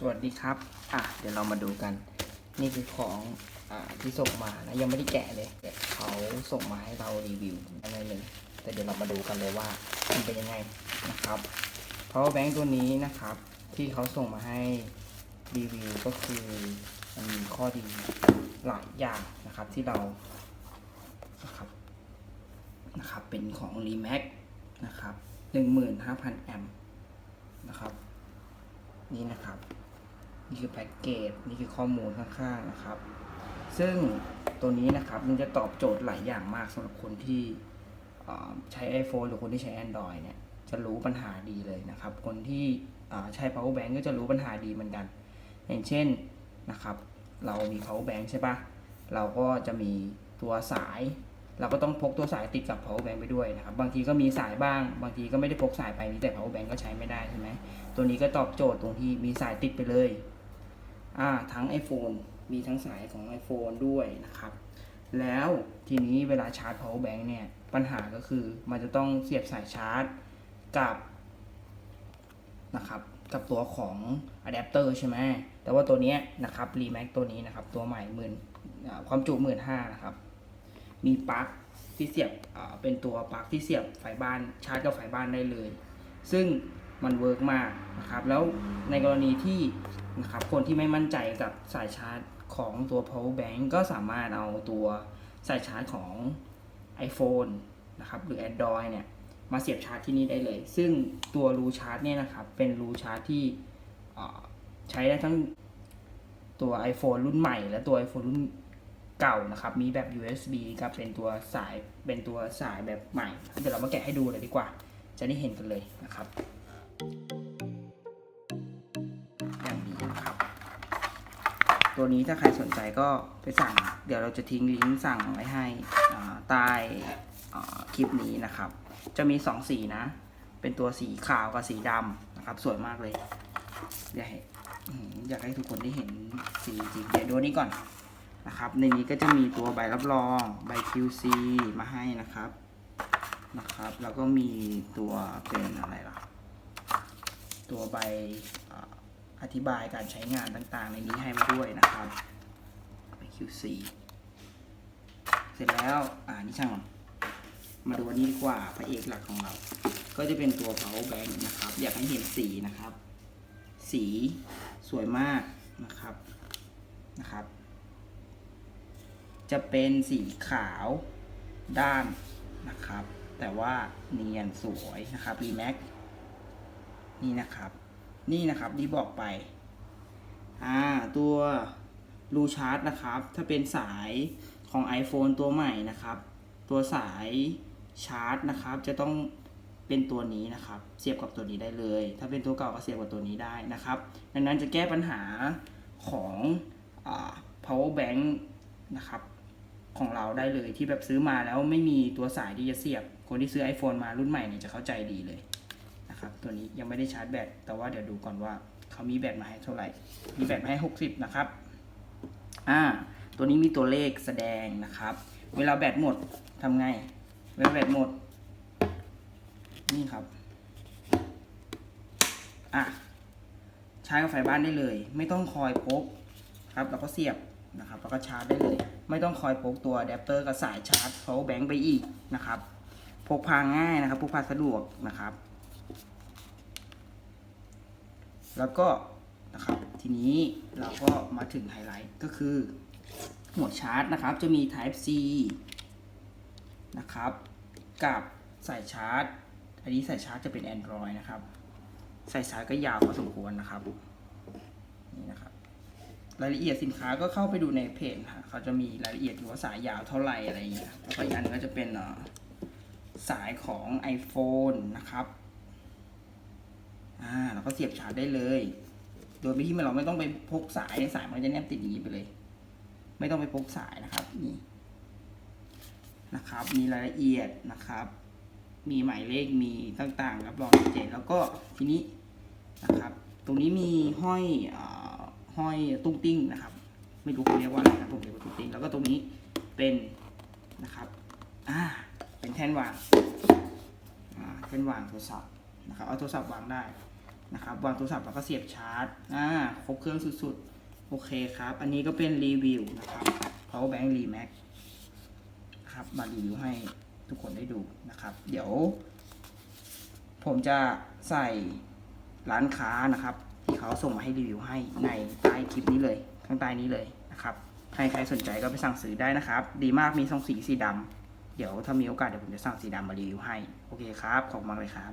สวัสดีครับ อะ เดี๋ยวเรามาดูกัน นี่คือของอ่าที่ส่งมานะ ยังไม่ได้แกะเลยแต่เขาส่งมาให้เรารีวิวอะไรหนึ่งแต่เดี๋ยวเรามาดูกันเลยว่ามันเป็นยังไงนะครับ power bank ตัวนี้นะครับ ที่เขาส่งมาให้รีวิวก็คือมันมีข้อดีหลายอย่างนะครับที่เรานะครับนะครับ เป็นของ r e m a x นะครับ 15,000 แอมป์นะครับ นี่นะครับ นี่คือแพ็กเกจนี่คือข้อมูลข้างๆนะครับ ซึ่งตัวนี้นะครับมันจะตอบโจทย์หลายอย่างมากสำหรับคนที่ใช้ iPhone หรือคนที่ใช้ Android เนี่ยจะรู้ปัญหาดีเลยนะครับ คนที่ใช้ power bank ก็จะรู้ปัญหาดีเหมือนกัน อย่างเช่นนะครับ เรามี power bank ใช่ปะเราก็จะมีตัวสาย เราก็ต้องพกตัวสายติดกับ power bank ไปด้วยนะครับ บางทีก็มีสายบ้าง บางทีก็ไม่ได้พกสายไปมีแต่ power bank ก็ใช้ไม่ได้ใช่ไหมตัวนี้ก็ตอบโจทย์ตรงที่มีสายติดไปเลย ทั้ง iPhone มีทั้งสายของ iPhone ด้วยนะครับ แล้วทีนี้เวลาชาร์จ power bank เนี่ย ปัญหาก็คือมันจะต้องเสียบสายชาร์จกับนะครับกับตัวของอะแดปเตอร์ใช่ไหม แต่ว่าตัวนี้นะครับ Remax ตัวนี้นะครับ ตัวใหม่หมื่นความจุหมื่นห้านะครับ มีปลั๊กที่เสียบเป็นตัวปลั๊กที่เสียบไฟบ้านชาร์จกับไฟบ้านได้เลย ซึ่งมันเวิร์กมากนะครับ แล้วในกรณีที่ นะครับ คนที่ไม่มั่นใจกับสายชาร์จของตัว power bank ก็สามารถเอาตัวสายชาร์จของ iPhone นะครับหรือ Android เนี่ยมาเสียบชาร์จที่นี่ได้เลย ซึ่งตัวรูชาร์จเนี่ยนะครับ เป็นรูชาร์จที่ใช้ได้ทั้งตัว iPhone รุ่นใหม่ และตัว iPhone รุ่นเก่านะครับ มีแบบ USB กับเป็นตัวสาย เป็นตัวสายแบบใหม่ เดี๋ยวเรามาแกะให้ดูเลยดีกว่า จะได้เห็นกันเลยนะครับ ตัวนี้ถ้าใครสนใจก็ไปสั่ง เดี๋ยวเราจะทิ้งลิงก์สั่งไว้ให้ใต้คลิปนี้นะครับ จะมีสองสีนะ เป็นตัวสีขาวกับสีดำนะครับ สวยมากเลยอยากให้อยากให้ทุกคนได้เห็นสีจริงเดี๋ยวดูนี้ก่อนนะครับ ในนี้ก็จะมีตัวใบรับรองใบ QC มาให้นะครับนะครับ แล้วก็มีตัวเป็นอะไรล่ะ ตัวใบ อธิบายการใช้งานต่างๆ ในนี้ให้มาด้วยนะครับใบ QC เสร็จแล้วอ่านี่ช่างมันมาดูอันนี้ดีกว่าพระเอกหลักของเรา ก็จะเป็นตัว power bank นะครับ อยากให้เห็นสีนะครับ สีสวยมากนะครับนะครับ จะเป็นสีขาวด้านนะครับ แต่ว่าเนียนสวยนะครับ Remax นี่นะครับ นี่นะครับที่บอกไปอ่าตัวรูชาร์จนะครับ ถ้าเป็นสายของ iPhone ตัวใหม่นะครับ ตัวสายชาร์จนะครับ จะต้องเป็นตัวนี้นะครับ เสียบกับตัวนี้ได้เลย ถ้าเป็นตัวเก่าก็เสียบกับตัวนี้ได้นะครับ ดังนั้นจะแก้ปัญหาของอ power bank นะครับ ของเราได้เลยที่แบบซื้อมาแล้วไม่มีตัวสายที่จะเสียบ คนที่ซื้อ iPhone มารุ่นใหม่เนี่ยจะเข้าใจดีเลย นะครับตัวนี้ยังไม่ได้ชาร์จแบตแต่ว่าเดี๋ยวดูก่อนว่าเขามีแบตมาให้เท่าไหร่ มีแบตมาให้ 60 นะครับอ่าตัวนี้มีตัวเลขแสดงนะครับ เวลาแบตหมดทำไง เวลาแบตหมด นี่ครับอะใช้กับไฟบ้านได้เลย ไม่ต้องคอยพกครับแล้วก็เสียบนะครับแล้วก็ชาร์จได้เลย ไม่ต้องคอยพกตัวอะแดปเตอร์กับสายชาร์จ power bank ไปอีกนะครับ พกพาง่ายนะครับ พกพาสะดวกนะครับ แล้วก็นะครับ ทีนี้เราก็มาถึงไฮไลท์ก็คือ หัวชาร์จนะครับ จะมี Type C นะครับ กับสายชาร์จ อันนี้สายชาร์จจะเป็น Android นะครับ สายชาร์จก็ยาวพอสมควรนะครับ นี่นะครับ รายละเอียดสินค้าก็เข้าไปดูในเพจนะเขาจะมีรายละเอียดอยู่ว่าสายยาวเท่าไหร่อะไรอย่างเงี้ย แล้วก็อีกอันหนึงก็จะเป็นสายของ iPhone นะครับ อ่าเราก็เสียบชาร์จได้เลย โดยที่เราไม่ต้องไปพกสายสายมันจะแนบติดอย่างนี้ไปเลย ไม่ต้องไปพกสายนะครับนี่นะครับ มีรายละเอียดนะครับ มีหมายเลขมีต่างๆรับรองชัดเจนแล้วก็ทีนี้นะครับ ตรงนี้มีห้อยอห้อยตุ้งติ้งนะครับ ไม่รู้เขาเรียกว่าอะไรนะผมเรียกว่าตุ้งติ้งแล้วก็ตรงนี้เป็นนะครับอ่าเป็นแท่นวางอ่าแท่นวางโทรศัพท์ นะครับเอาโทรศัพท์วางได้นะครับวางโทรศัพท์แล้วก็เสียบชาร์จอ่าครบเครื่องสุดๆ โอเคครับ อันนี้ก็เป็นรีวิวนะครับ power bank remax ครับมารีวิวให้ทุกคนได้ดูนะครับ เดี๋ยว ผมจะใส่ร้านค้านะครับ ที่เขาส่งมาให้รีวิวให้ในใต้คลิปนี้เลย ข้างใต้นี้เลยนะครับใครใครสนใจก็ไปสั่งซื้อได้นะครับ ดีมากมีสองสีสีดำเดี๋ยวถ้ามีโอกาสเดี๋ยวผมจะสั่งสีดำมารีวิวให้ โอเคครับ ขอบคุณมากเลยครับ